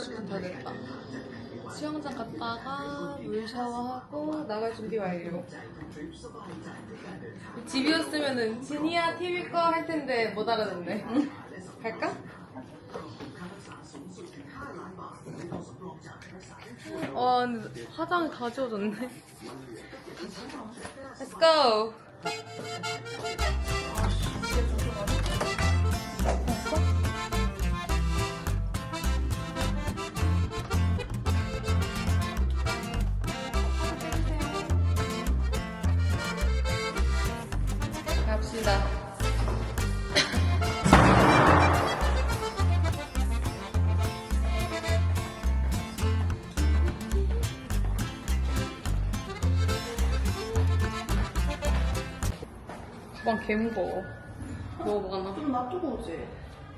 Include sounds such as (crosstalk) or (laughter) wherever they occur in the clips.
30분 다 됐다. 수영장 갔다가 물 샤워하고 나갈 준비 완료. 집이었으면은 진이야 TV 꺼 할 텐데 못 알아듣네. 갈까? 와 근데 화장이 다 지워졌네. Let's go. 개 무거워. 먹어봐나? 좀 놔두고 오지.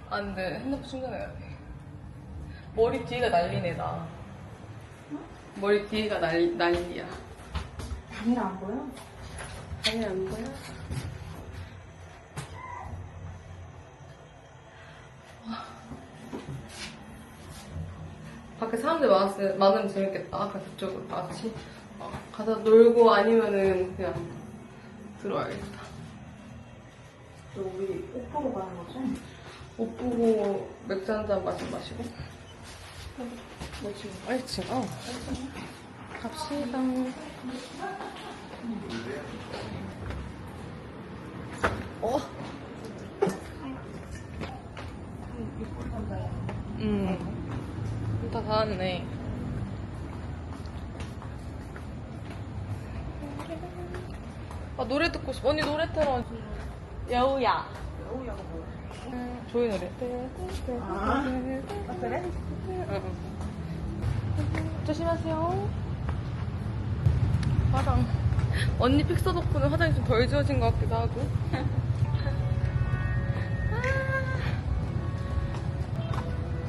안 돼. 핸드폰 충전해야 돼. 머리 뒤가 난리네, 나. 머리 뒤가 난, 난리야. 당일 안 보여? 아니, 안 보여? 밖에 사람들 많았을, 많으면 재밌겠다. 아까 그쪽으로 다 같이. 어, 가서 놀고 아니면은 그냥 들어와야겠다. 너 우리 옷 보고 가는 거지? 옷 보고 맥주 한잔 마시, 마시고. 너 지금 얼층, 어. 갑시다. 어. 음. 다 닿았네. 아, 노래 듣고 싶어. 언니 노래 틀어. 여우야. 여우야가 뭐야? 음, 조이 노래. 아, 아 그래? 응. 조심하세요. 화장. 언니 픽서 덕분에 화장이 좀 덜 지워진 것 같기도 하고.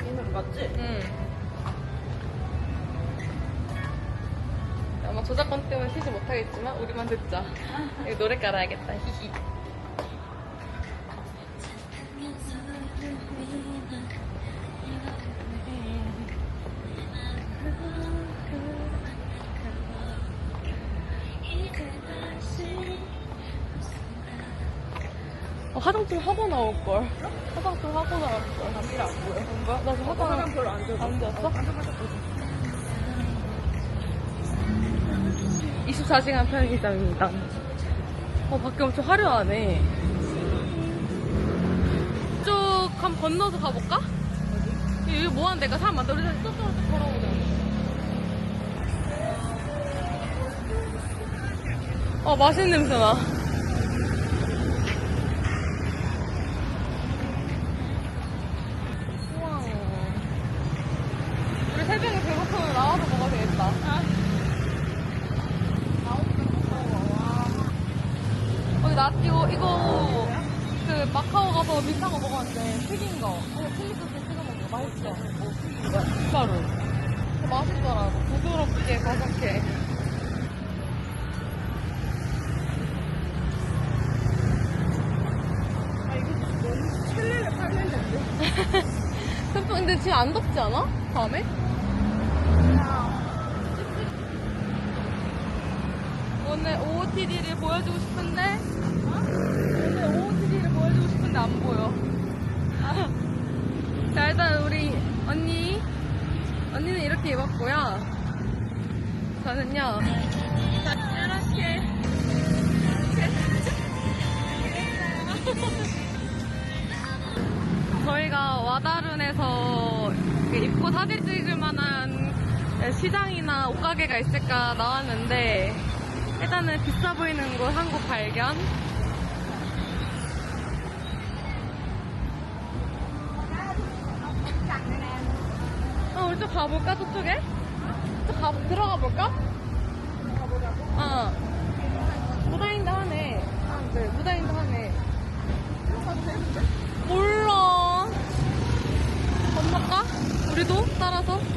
이 노래 맞지? 응. 아마 저작권 때문에 쉬지 못하겠지만 우리만 듣자. (laughs) 노래 깔아야겠다. 히히. 화장 좀 하고 나올걸. 화장 좀 하고 나올걸. 당일 안 보여. 뭔가? 나 지금 화장 화장 별로 안 져서. 안 보지. 24시간 편의점입니다. 어, 밖에 엄청 화려하네. 쭉 한번 건너서 가볼까? 여기 뭐 하는 데가 사람 많다. 우리 다시 쭉 걸어보자. 어, 맛있는 냄새 나. 우와. 우리 새벽에 배고프면 나와서 먹어도 되겠다. 여기 나 이거 이거 그 마카오 가서 비싼 거 먹었는데 튀긴 거. 그냥 칠리 소스 찍어 먹는 거 맛있어. 바로. 맛있더라고. 부드럽게 바삭해. 아, 이거 너무 첼레를 팔렸는데. 근데 지금 안 덥지 않아? 밤에? 오늘 OOTD를 보여주고 싶은데 오늘 OOTD를 보여주고 싶은데 안 보여. (laughs) 자 일단 우리 언니 언니는 이렇게 입었고요. 저는요. 자 이렇게 (laughs) 저희가 와다룬에서 그 입고 사진 찍을 만한 시장이나 옷가게가 있을까 나왔는데 일단은 비싸 보이는 곳 한 곳 발견. 어, 우리 좀 가볼까 저쪽에? 좀 가, 들어가 볼까? 가보자고? 어. 무다인도 하네. 사람들 무다인도 하네. 가도 되는데? 몰라. 건너가? 우리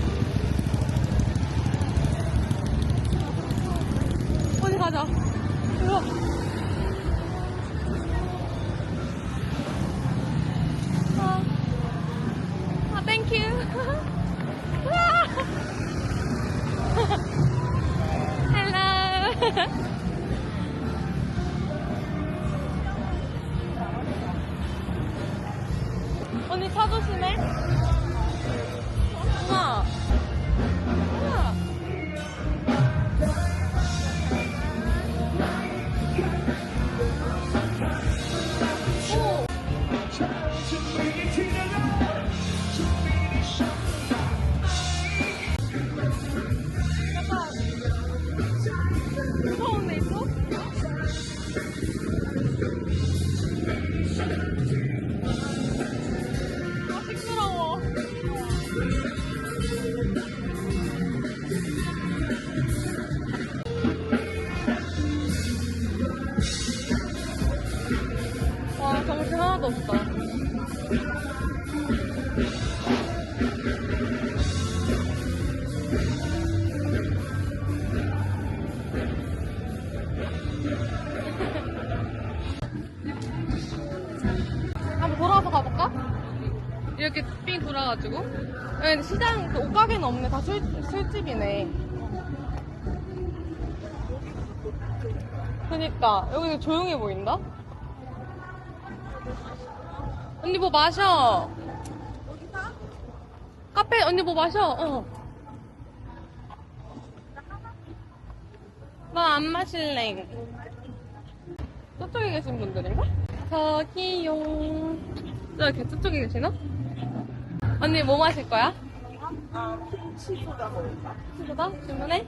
그니까, 여기 조용해 보인다? 언니 뭐 마셔. 카페, 언니 뭐 마셔. 어. 나안 마실래. 저쪽에 계신 분들인가? 저기요. 저기 저쪽에 계시나? 언니 뭐 마실 거야? 아, 치소다 먹을까? 피치 소다? 주문해?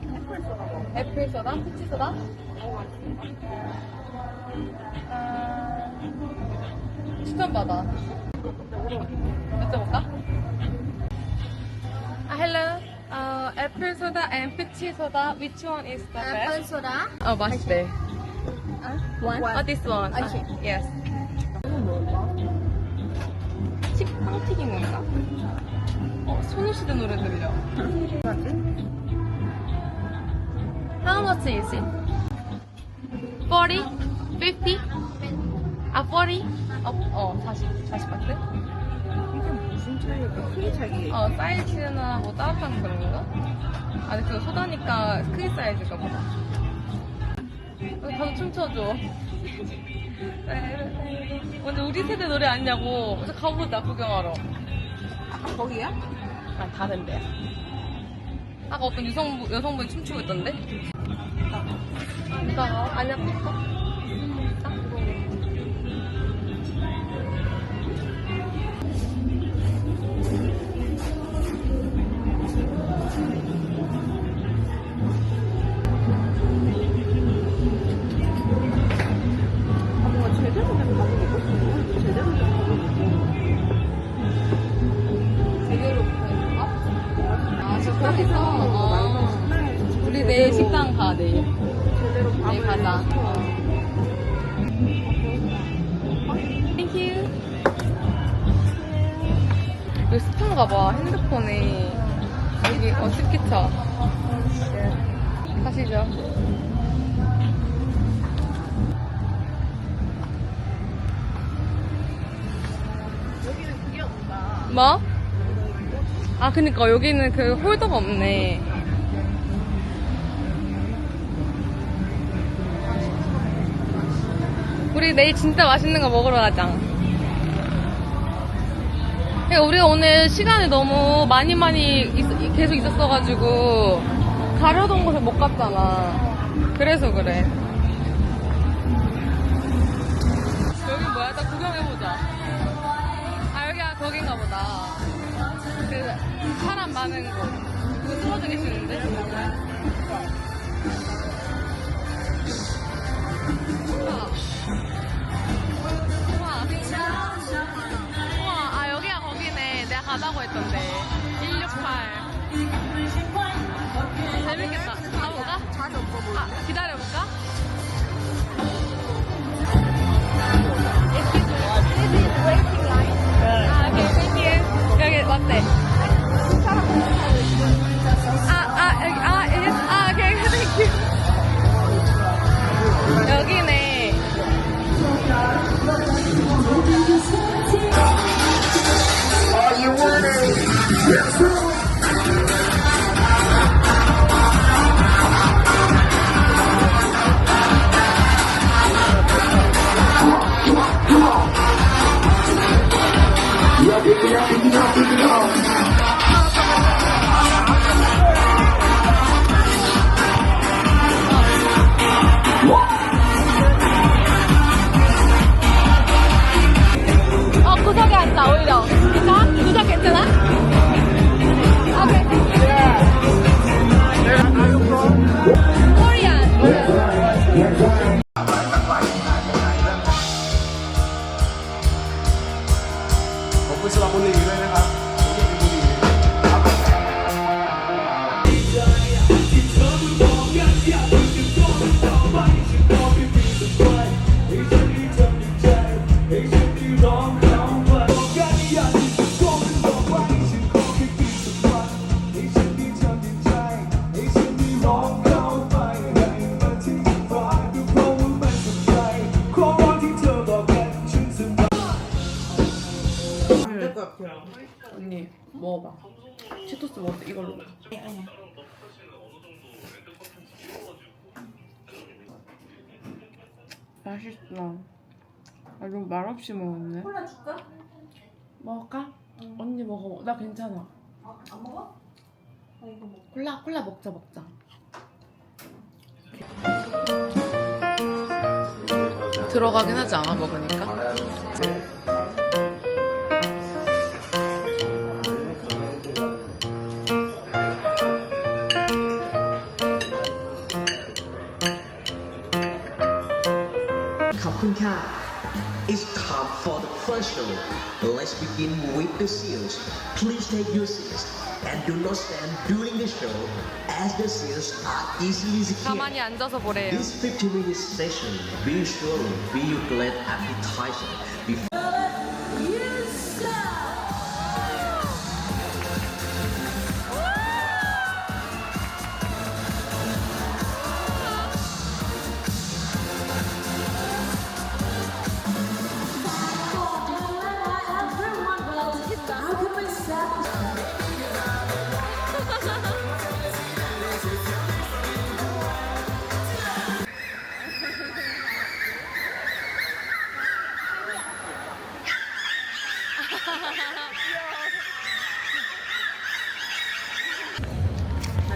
애플 소다? 피치소다? 아, 추천받아. 여쭤볼까? 아, hello. 어, 애플 소다 and 피치 소다. Which one is the Apple best? soda. 어, 맛있대. One. Oh, this one. Okay. Uh, yes. 식빵 튀긴 건가? 어, 소녀시대 노래 들려. How much is it? 40? 50? 아, 40? 어, 어, 40, 40 바트? 이게 무슨 차이일까? 크기 차이. 어, 사이즈나 뭐 따뜻한 그런 건가? 아니, 그거 소다니까 크기 사이즈가 보다. 가서 춤춰줘. (laughs) 근데 우리 세대 노래 아니냐고. 어제 가보자, 구경하러. 아까 거기야? 아니, 다른 데야. 아까 어떤 여성분, 여성분이 춤추고 있던데? 이따가, 아니야, 볼까? 여기 스폰가 봐, 핸드폰에. 여기, 어, 스키차. 가시죠. 뭐? 아, 그니까 여기는 그 홀더가 없네. 우리 내일 진짜 맛있는 거 먹으러 가자. 그러니까 우리가 오늘 시간이 너무 많이 많이 있- 계속 있었어가지고 가려던 곳에 못 갔잖아. 그래서 그래. 여기 뭐야? 나 구경해보자. 아, 여기가 거긴가 보다. 그, 사람 많은 곳. 누구 쓰러져 계시는데? 우와. 가 가자고 했던데. 168. Wow. 그래. 언니 먹어봐. 치토스 때 이걸로. 맛있어. 아, 좀 말없이 먹었네. 콜라 줄까? 먹을까? 언니 먹어. 나 괜찮아. 아, 안 먹어? 나 이거 먹어. 콜라 콜라 먹자 먹자. 들어가긴 하지 않아 먹으니까. begin with the seals. Please take your seats and do not stand during the show as the seals are easily secured. 가만히 앉아서 보래요. This 50 minute session will surely be your glad appetizer before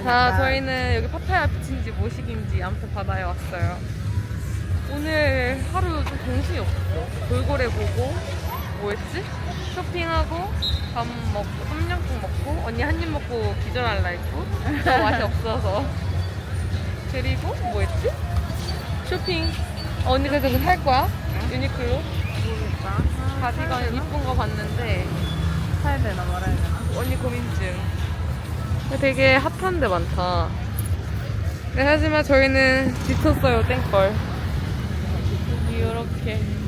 자, 저희는 여기 파타야 비치인지 모식인지 아무튼 바다에 왔어요. 오늘 하루 좀 정신이 없었어. 돌고래 보고, 뭐 했지? 쇼핑하고, 밥 먹고, 똠양꿍 먹고, 언니 한 입 먹고 기절할라 했고, 저 맛이 (laughs) 없어서. 그리고 뭐 했지? 쇼핑. 어, 언니 그래서 그거 살 거야? 유니클로? 모르겠다. 가디건 이쁜 거 봤는데, 사야 되나 말아야 되나? 언니 고민 중. 되게 핫한 데 많다. 네, 하지만 저희는 지쳤어요, 땡벌. 이렇게.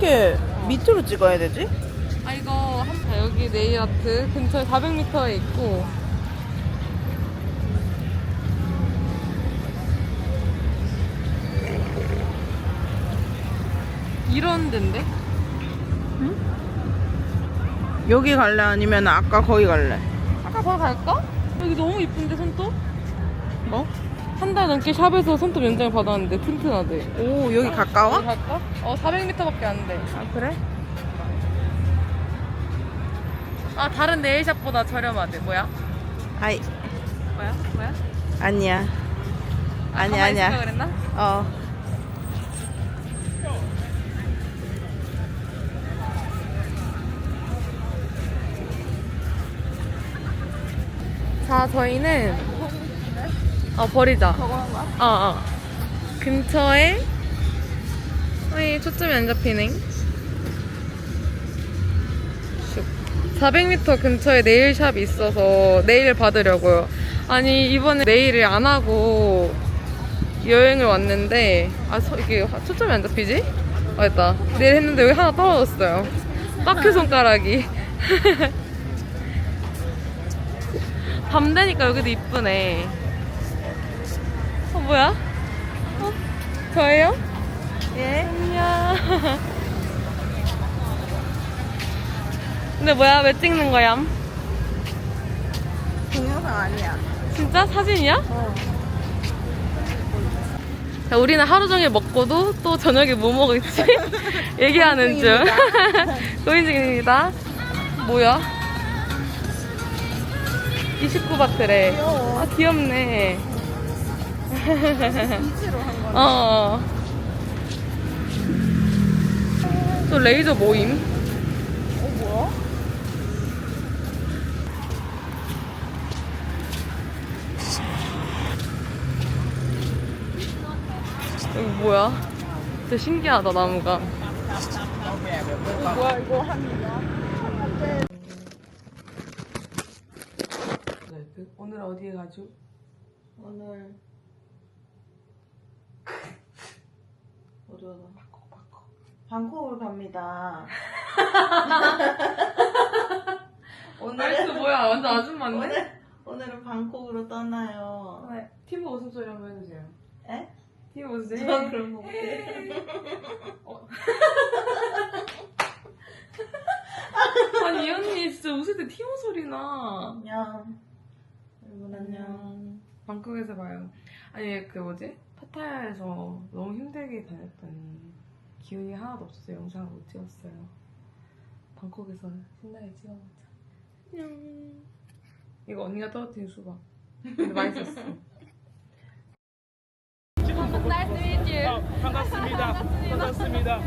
이렇게 밑으로 찍어야 되지? 아 이거 한 자, 여기 네일 아트 근처에 400m에 있고 이런 데인데? 여기 갈래 아니면 아까 거기 갈래? 아까 거기 갈까? 여기 너무 이쁜데 손톱? 뭐? 한 달 넘게 샵에서 손톱 연장을 받았는데 튼튼하대 오 여기 가까워? 갈까? 어 400m밖에 안 돼 아 그래? 아 다른 네일샵보다 저렴하대 뭐야? 아이 뭐야? 뭐야? 아니야 아, 아니야, 가만히 아니야. 그랬나? 어 자, 저희는 어 버리자. 저거 거야? 어, 어. 근처에 어이 초점이 안 잡히네. 슉. 400m 근처에 네일샵이 있어서 네일 받으려고요. 아니 이번에 네일을 안 하고 여행을 왔는데 아 서, 이게 초점이 안 잡히지? 아 됐다. 네일 했는데 여기 하나 떨어졌어요. 빠큐 손가락이. (laughs) 밤 되니까 여기도 이쁘네. 어, 뭐야? 어? 저예요? 예? 안녕. 근데 뭐야? 왜 찍는 거야? 동영상 아니야 진짜? 사진이야? 어 자, 우리는 하루 종일 먹고도 또 저녁에 뭐 먹을지 (laughs) 얘기하는 중. 고민 중입니다. (laughs) 뭐야? 29바트래. 귀여워. 아, 귀엽네. 비치로 한 거네 어. 또 레이저 모임. 어 뭐야? 여기 뭐야? 진짜 신기하다, 나무가. 뭐야 이거 한이야? 오늘 어디에 가죠? 오늘 어디로 가? 방콕으로 갑니다. (laughs) 오늘은 뭐야 완전 아줌마인데? 오늘 오늘은 방콕으로 떠나요. 티브 웃음소리 한번 해주세요 에? 티브 웃음소리 저 그런 거 못해. (laughs) 아니 이 언니 진짜 웃을 때 티모 소리 나 안녕. 여러분 안녕. 방콕에서 봐요. 아니 그 뭐지? 파타야에서 너무 힘들게 다녔던 기운이 하나도 없어서 영상을 못 찍었어요. 방콕에서 신나게 찍어보자. 안녕. 이거 언니가 떨어뜨린 수박. 근데 맛있었어. (laughs) (laughs) 반갑습니다. 반갑습니다.